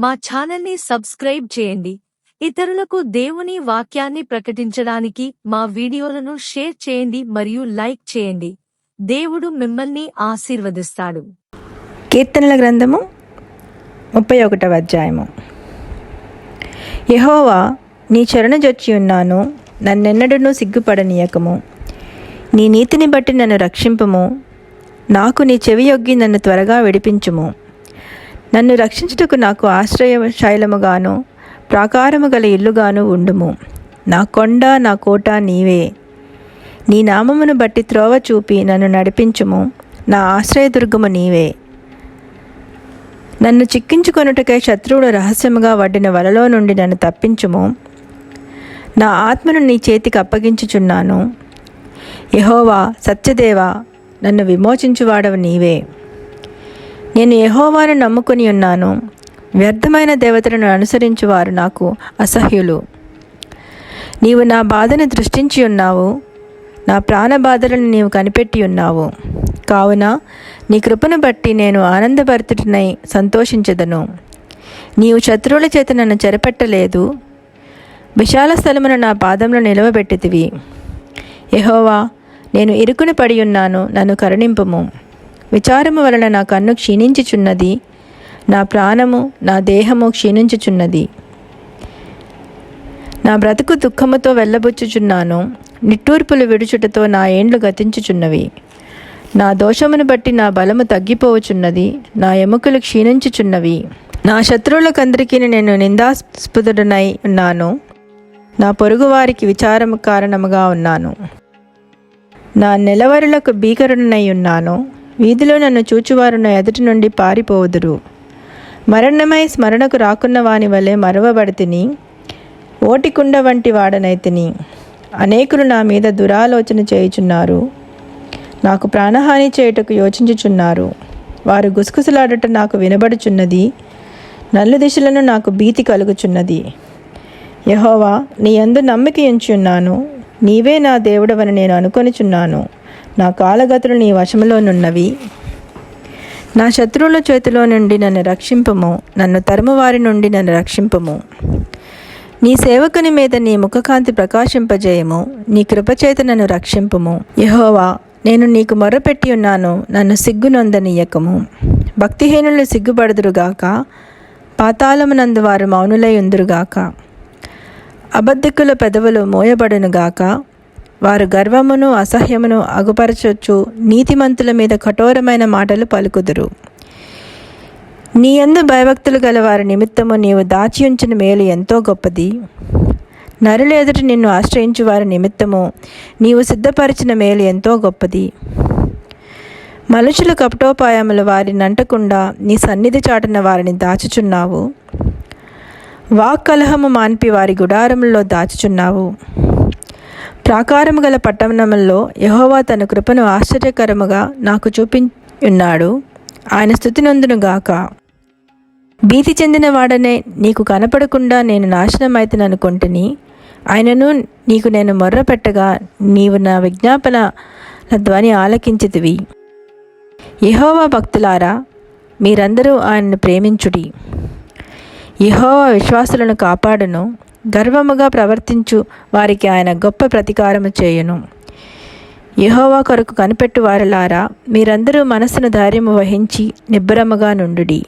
మా ఛానల్ని సబ్స్క్రైబ్ చేయండి. ఇతరులకు దేవుని వాక్యాన్ని ప్రకటించడానికి మా వీడియోలను షేర్ చేయండి మరియు లైక్ చేయండి. దేవుడు మిమ్మల్ని ఆశీర్వదిస్తాడు. కీర్తనల గ్రంథము ముప్పై ఒకటవ అధ్యాయము. యహోవా నీ చరణ జొచ్చి ఉన్నాను నన్నెన్నడూ సిగ్గుపడనీయకము. నీ నీతిని బట్టి నన్ను రక్షింపము. నాకు నీ చెవి యొగ్గి నన్ను త్వరగా విడిపించుము. నన్ను రక్షించుటకు నాకు ఆశ్రయశైలముగాను ప్రాకారము గల ఇల్లుగాను ఉండుము. నా కొండ నా కోట నీవే. నీ నామమును బట్టి త్రోవ చూపి నన్ను నడిపించుము. నా ఆశ్రయదుర్గము నీవే. నన్ను చిక్కించుకొనుటకై శత్రువుడు రహస్యముగా వడ్డిన వలలో నుండి నన్ను తప్పించుము. నా ఆత్మను నీ చేతికి అప్పగించుచున్నాను. యహోవా సత్యదేవా నన్ను విమోచించువాడవు నీవే. నేను యహోవాను నమ్ముకొని ఉన్నాను. వ్యర్థమైన దేవతలను అనుసరించువారు నాకు అసహ్యులు. నీవు నా బాధను దృష్టించి ఉన్నావు. నా ప్రాణ బాధలను నీవు కనిపెట్టి ఉన్నావు. కావున నీ కృపను బట్టి నేను ఆనందభరితుడినై సంతోషించదను. నీవు శత్రువుల చేత నన్ను చెరపెట్టలేదు. విశాల స్థలమున నా పాదంలో నిలవబెట్టితివి. యహోవా నేను ఇరుకును పడి ఉన్నాను. నన్ను కరుణింపము. విచారము వలన నా కన్ను క్షీణించుచున్నది. నా ప్రాణము నా దేహము క్షీణించుచున్నది. నా బ్రతుకు దుఃఖముతో వెళ్ళబుచ్చుచున్నాను. నిట్టూర్పులు విడుచుటతో నా ఏండ్లు గతించుచున్నవి. నా దోషమును బట్టి నా బలము తగ్గిపోవచున్నది. నా ఎముకలు క్షీణించుచున్నవి. నా శత్రువులకందరికీ నేను నిందాస్పదుడనై ఉన్నాను. నా పొరుగువారికి విచారము కారణముగా ఉన్నాను. నా నెలవరులకు భీకరుడనై ఉన్నాను. వీధిలో నన్ను చూచువారు నా ఎదుటి నుండి పారిపోవుదురు. మరణమై స్మరణకు రాకున్న వాని వలె మరవబడితిని ఓటికుండ వంటి వాడనైతిని అనేకులు నా మీద దురాలోచన చేయుచున్నారు. నాకు ప్రాణహాని చేయుటకు యోచించుచున్నారు. వారు గుసగుసలాడట నాకు వినబడుచున్నది నల్లు దిశలను నాకు భీతి కలుగుచున్నది. యహోవా నీ యందు నమ్మిక ఎంచున్నాను నీవే నా దేవుడవని నేను అనుకొనిచున్నాను. నా కాలగతులు నీ వశములోనున్నవి నా శత్రువుల చేతిలో నుండి నన్ను రక్షింపము. నన్ను తరుమువారి నుండి నన్ను రక్షింపము. నీ సేవకుని మీద నీ ముఖకాంతి ప్రకాశింపజేయము. నీ కృపచేత నన్ను రక్షింపము. యహోవా నేను నీకు మొర్రపెట్టి ఉన్నాను. నన్ను సిగ్గునొందనీయకము భక్తిహీనులు సిగ్గుపడుదురుగాక పాతాళమునందు వారు మౌనులై ఉందురుగాక అబద్ధికుల పెదవులు మోయబడునుగాక వారు గర్వమును అసహ్యమును అగుపరచొచ్చు. నీతిమంతుల మీద కఠోరమైన మాటలు పలుకుదురు. నీ యందు భయభక్తులు గల వారి నిమిత్తము నీవు దాచి ఉంచిన మేలు ఎంతో గొప్పది. నరులెదుటి నిన్ను ఆశ్రయించు వారి నిమిత్తము నీవు సిద్ధపరిచిన మేలు ఎంతో గొప్పది. మనుషుల కపటోపాయములు వారిని అంటకుండా నీ సన్నిధి చాటున వారిని దాచుచున్నావు. వాక్కలహము మాన్పి వారి గుడారములో దాచుచున్నావు. ప్రాకారము గల పట్టణంలో యహోవా తన కృపను ఆశ్చర్యకరముగా నాకు చూపించున్నాడు ఆయన స్థుతినందును గాక. భీతి చెందిన వాడనే నీకు కనపడకుండా నేను నాశనమైతను అనుకుంటుని. ఆయనను నీకు నేను మొర్ర పెట్టగా నీవు నా విజ్ఞాపన ధ్వని ఆలకించితివి. యహోవా భక్తులారా మీరందరూ ఆయనను ప్రేమించుడి. యహోవా విశ్వాసులను కాపాడును. గర్వముగా ప్రవర్తించు వారికి ఆయన గొప్ప ప్రతీకారము చేయును. యహోవా కొరకు కనిపెట్టు వారలారా మీరందరూ మనసును ధైర్యము వహించి నిబ్బరముగా నుండుడి.